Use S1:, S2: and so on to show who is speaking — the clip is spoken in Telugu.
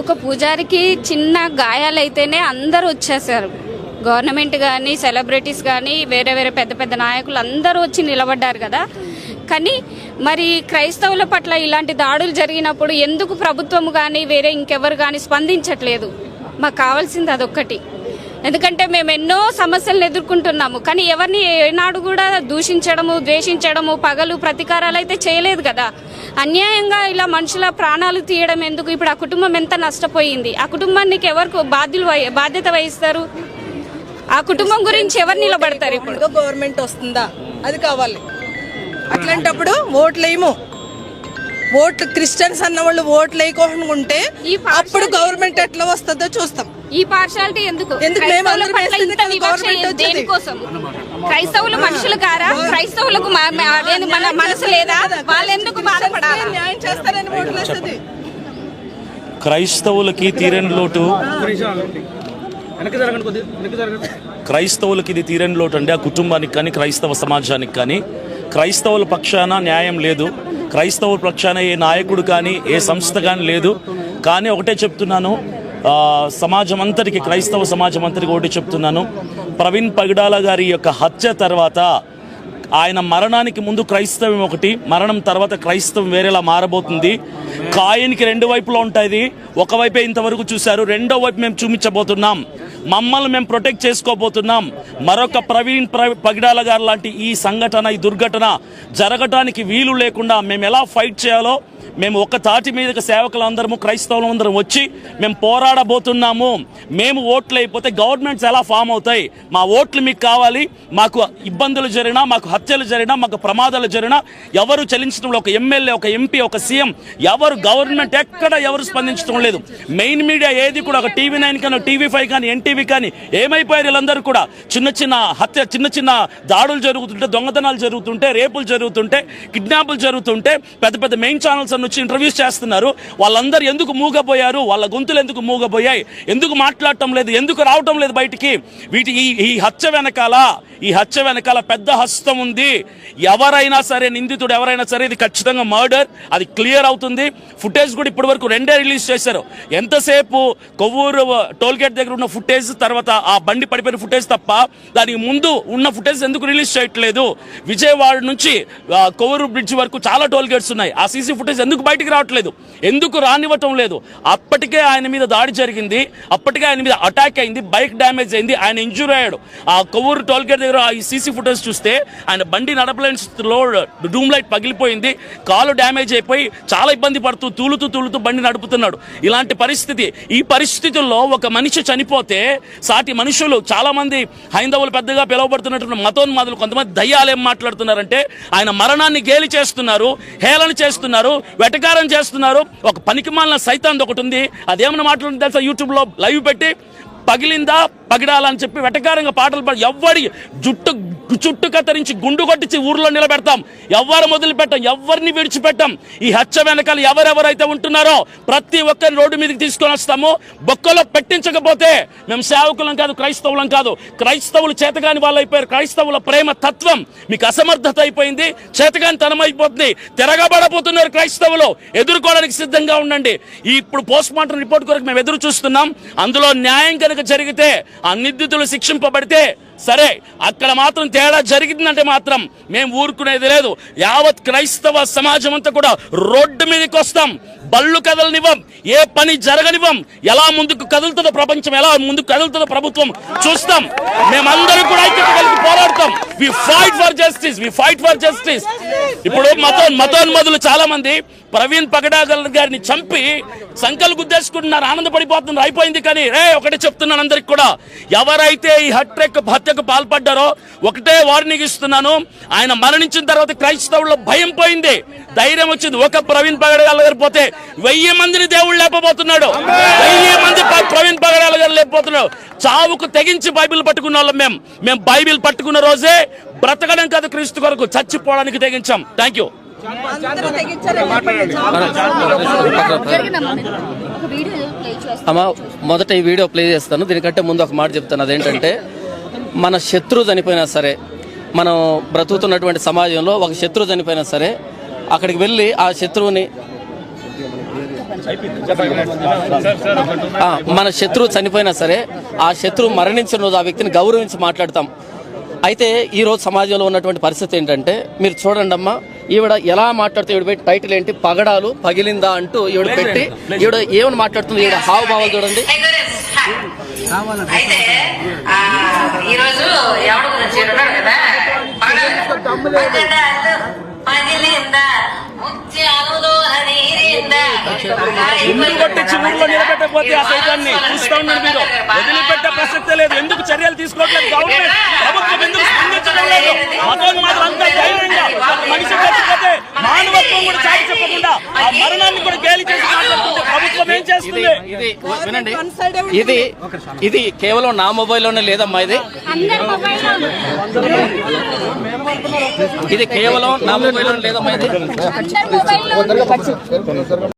S1: ఒక పూజారికి చిన్న గాయాలైతేనే అందరూ వచ్చేసారు. గవర్నమెంట్ కానీ సెలబ్రిటీస్ కానీ వేరే వేరే పెద్ద పెద్ద నాయకులు అందరూ వచ్చి నిలబడ్డారు కదా. కానీ మరి క్రైస్తవుల పట్ల ఇలాంటి దాడులు జరిగినప్పుడు ఎందుకు ప్రభుత్వం కానీ వేరే ఇంకెవరు కానీ స్పందించట్లేదు? మాకు కావాల్సింది అదొక్కటి. ఎందుకంటే మేము ఎన్నో సమస్యలను ఎదుర్కొంటున్నాము. కానీ ఎవరిని ఏనాడు కూడా దూషించడము ద్వేషించడము పగలు ప్రతీకారాలు అయితే చేయలేదు కదా. అన్యాయంగా ఇలా మనుషుల ప్రాణాలు తీయడం ఎందుకు? ఇప్పుడు ఆ కుటుంబం ఎంత నష్టపోయింది? ఆ కుటుంబానికి ఎవరికి బాధ్యులు బాధ్యత వహిస్తారు? ఆ కుటుంబం గురించి ఎవరు నిలబడతారు ఇప్పుడు?
S2: గవర్నమెంట్ వస్తుందా? అది కావాలి. అట్లాంటప్పుడు ఓట్లేయము. ఓట్లు క్రిస్టియన్స్ అన్న వాళ్ళు ఓట్లు వేయకుండా ఉంటే అప్పుడు గవర్నమెంట్ ఎట్లా వస్తుందో చూస్తాం.
S1: ఈ పార్షాలిటీ ఎందుకు?
S2: ఎందుకు?
S1: క్రైస్తవుల మనుషులు కారా? క్రైస్తవులకు మన మనసు లేదా? వాళ్ళు ఎందుకు బాధపడాలి
S2: న్యాయం చేస్తారని ఓట్లు వేస్తుంది
S3: క్రైస్తవులకి తీరని లోటు. క్రైస్తవులకి ఇది తీరని లోటు అండి. ఆ కుటుంబానికి కానీ క్రైస్తవ సమాజానికి కానీ. క్రైస్తవుల పక్షాన న్యాయం లేదు. క్రైస్తవుల పక్షాన ఏ నాయకుడు కానీ ఏ సంస్థ కానీ లేదు. కానీ ఒకటే చెప్తున్నాను. ఆ, సమాజం అంతటికి క్రైస్తవ సమాజం అంతటికి ఒకటి చెప్తున్నాను. ప్రవీణ్ పగడాల గారి యొక్క హత్య తర్వాత ఆయన మరణానికి ముందు క్రైస్తవం ఒకటి మరణం తర్వాత క్రైస్తవం వేరేలా మారబోతుంది. కాయనికి రెండు వైపులా ఉంటుంది ఒకవైపే ఇంతవరకు చూశారు రెండో వైపు మేము చూపించబోతున్నాం. మమ్మల్ని మేము ప్రొటెక్ట్ చేసుకోబోతున్నాం. మరొక ప్రవీణ్ పగిడాల గారు లాంటి ఈ సంఘటన ఈ దుర్ఘటన జరగటానికి వీలు లేకుండా మేము ఎలా ఫైట్ చేయాలో మేము ఒక తాటి మీదకి సేవకులందరము క్రైస్తవులందరం వచ్చి మేము పోరాడబోతున్నాము. మేము ఓట్లు అయిపోతే గవర్నమెంట్స్ ఎలా ఫామ్ అవుతాయి? మా ఓట్లు మీకు కావాలి మాకు ఇబ్బందులు జరిగినా మాకు హత్యలు జరిగినా మాకు ప్రమాదాలు జరిగినా ఎవరు చెల్లించడం ఒక ఎమ్మెల్యే ఒక ఎంపీ ఒక సీఎం ఎవరు గవర్నమెంట్ ఎక్కడ ఎవరు స్పందించడం లేదు. మెయిన్ మీడియా ఏది కూడా ఒక టీవీ నైన్ కానీ టీవీ ఫైవ్ కానీ ఎన్టీవీ కానీ ఏమైపోయారు వీళ్ళందరూ కూడా. చిన్న చిన్న హత్య చిన్న చిన్న దాడులు జరుగుతుంటే దొంగతనాలు జరుగుతుంటే రేపులు జరుగుతుంటే కిడ్నాపులు జరుగుతుంటే పెద్ద పెద్ద మెయిన్ ఛానల్స్ అన్ని వచ్చి ఇంటర్వ్యూస్ చేస్తున్నారు. వాళ్ళందరూ ఎందుకు మూగపోయారు? వాళ్ళ గొంతులు ఎందుకు మూగపోయాయి? ఎందుకు మాట్లాడటం లేదు? ఎందుకు రావటం లేదు బయటికి? వీటి ఈ ఈ హత్య వెనకాల ఈ హత్య వెనకాల పెద్ద హస్తం ఉంది. ఎవరైనా సరే నిందితుడు ఎవరైనా సరే ఇది ఖచ్చితంగా మర్డర్. అది క్లియర్ అవుతుంది. ఫుటేజ్ కూడా ఇప్పటి వరకు రెండే రిలీజ్ చేశారు. ఎంతసేపు కొవ్వూరు టోల్గేట్ దగ్గర ఉన్న ఫుటేజ్ తర్వాత ఆ బండి పడిపోయిన ఫుటేజ్ తప్ప దానికి ముందు ఉన్న ఫుటేజ్ ఎందుకు రిలీజ్ చేయట్లేదు? విజయవాడ నుంచి కొవ్వూరు బ్రిడ్జ్ వరకు చాలా టోల్గేట్స్ ఉన్నాయి. ఆ సీసీ ఫుటేజ్ ఎందుకు బయటికి రావట్లేదు? ఎందుకు రానివ్వటం లేదు? అప్పటికే ఆయన మీద దాడి జరిగింది. అప్పటికే ఆయన మీద అటాక్ అయింది. బైక్ డ్యామేజ్ అయింది. ఆయన ఇంజూర్ అయ్యాడు. ఆ కొవ్వూరు టోల్గేట్ దగ్గర ఈ సీసీ ఫుటేజ్ చూస్తే ఆయన బండి నడపలేని స్థితిలో డూమ్ లైట్ పగిలిపోయింది. కాలు డ్యామేజ్ అయిపోయి చాలా ఇబ్బంది పడుతూ తూలుతూ తూలుతూ బండి నడుపుతున్నాడు. ఇలాంటి పరిస్థితి ఈ పరిస్థితుల్లో ఒక మనిషి చనిపోతే సాటి మనుషులు చాలా మంది హైందవులు పెద్దగా పిలువబడుతున్నటువంటి మతోన్మాదులు కొంతమంది దయ్యాలు ఏం మాట్లాడుతున్నారంటే ఆయన మరణాన్ని గేలి చేస్తున్నారు హేళన చేస్తున్నారు వెటకారం చేస్తున్నారు. ఒక పనికిమాలిన సైతాన్ ఒకటి ఉంది. అదేమన్నా మాట్లాడుతుంది తెలుసా? యూట్యూబ్లో లైవ్ పెట్టి పగిలిందా పగిడాలని చెప్పి వెటకారంగా పాటలు పాడి ఎవ్వడి జుట్టు చుట్టు కత్తిరించి గుండు కొట్టించి ఊర్లో నిలబెడతాం. ఎవ్వరు మొదలుపెట్టాం ఎవరిని విడిచిపెట్టాం. ఈ హత్య వెనకాల ఎవరెవరైతే ఉంటున్నారో ప్రతి ఒక్కరిని రోడ్డు మీదకి తీసుకొని వస్తాము. బొక్కలో పెట్టించకపోతే మేము సేవకులం కాదు క్రైస్తవులం కాదు. క్రైస్తవులు చేతగాని వాళ్ళు అయిపోయారు క్రైస్తవుల ప్రేమ తత్వం మీకు అసమర్థత అయిపోయింది. చేతగాని తనం అయిపోతుంది తిరగబడబోతున్నారు క్రైస్తవులు. ఎదుర్కోవడానికి సిద్ధంగా ఉండండి. ఇప్పుడు పోస్ట్ మార్టం రిపోర్ట్ కొరకు మేము ఎదురు చూస్తున్నాం. అందులో న్యాయం కనుక జరిగితే ఆ నిందితులు శిక్షింపబడితే సరే అక్కడ మాత్రం తేడా జరిగిందంటే మాత్రం మేము ఊరుకునేది లేదు. యావత్ క్రైస్తవ సమాజం అంతా కూడా రోడ్డు మీదకి వస్తాం. బళ్ళు కదలనివ్వం. ఏ పని జరగనివ్వం. ఎలా ముందుకు కదులుతుందో ప్రపంచం ఎలా ముందుకు కదులుతుందో ప్రభుత్వం చూస్తాం. మేమందరం కూడా ఐక్యత కలిగి పోరాడతాం. We fight for justice we fight for justice ఇప్పుడు మతో మతోన్మదులు చాలా మంది ప్రవీణ్ పగడాగల్ గారిని చంపి సంకలు గుద్దేసుకుంటున్నారు ఆనందపడిపోతున్నారు అయిపోయింది కానీ రే ఒకటే చెప్తున్నాను అందరికి కూడా. ఎవరైతే ఈ హత్యకు హత్యకు పాల్పడ్డారో ఒకటే వార్నింగ్ ఇస్తున్నాను. ఆయన మరణించిన తర్వాత క్రైస్తవుల్లో భయం పోయింది. ధైర్యం వచ్చింది. ఒక ప్రవీణ్ పగడాల గారు పోతే వెయ్యి మందిని దేవుడు లేపబోతున్నాడు. వెయ్యి మంది ప్రవీణ్ పగడాల గారు లేకపోతున్నాడు చావుకు తెగించి బైబిల్ పట్టుకున్న వాళ్ళం మేము మేము బైబిల్ పట్టుకున్న రోజే బ్రతకడం కాదు క్రీస్తు కొరకు చచ్చిపోవడానికి తెగించాం. థ్యాంక్ యూ
S2: అందరూ తెగించారు
S1: ఒక వీడియో ప్లే చేస్తాను
S4: అమ్మ మొదట ఈ వీడియో ప్లే చేస్తాను. దీనికంటే ముందు ఒక మాట చెప్తాను. అదేంటంటే మన శత్రువు చనిపోయినా సరే మనం బ్రతుకుతున్నటువంటి సమాజంలో ఒక శత్రువు చనిపోయినా సరే అక్కడికి వెళ్ళి ఆ శత్రువుని మన శత్రువు చనిపోయినా సరే ఆ శత్రువు మరణించిన రోజు ఆ వ్యక్తిని గౌరవించి మాట్లాడతాం. అయితే ఈ రోజు సమాజంలో ఉన్నటువంటి పరిస్థితి ఏంటంటే మీరు చూడండి అమ్మా ఈవిడ ఎలా మాట్లాడుతూ ఈవిడ పెట్టి టైటిల్ ఏంటి? పగడాలు పగిలిందా అంటూ ఈవిడ పెట్టి ఈవిడ ఏమని మాట్లాడుతుంది? ఈవిడ హావభావాలు చూడండి.
S5: ఈరోజు గురించి ఉన్నాడు కదా?
S3: ఎందుకు కొట్టించి ఊళ్ళో నిలబెట్టకపోతే ఆ సైతాన్ని? చూస్తా ఉన్నారు మీరు. వదిలిపెట్టే ప్రసక్తే లేదు. ఎందుకు చర్యలు తీసుకోవట్లేదు గవర్నమెంట్ ప్రభుత్వం ఎందుకు స్పందించడం లేదు? ధైర్యంగా మనిషి చచ్చిపోతే మానవత్వం కూడా చాటి చెప్పకుండా ఆ మరణాన్ని కూడా గేలి చేసి మాట్లాడుతుంటే ప్రభుత్వం ఏం
S4: ఇది
S3: చేస్తుంది?
S4: ఇది వినండి. ఇది ఇది కేవలం నా మొబైల్లోనే లేదమ్మా ఇది?
S1: అందరి మొబైల్లో
S4: ఇది కేవలం నా మొబైల్లోనే లేదమ్మా ఇది?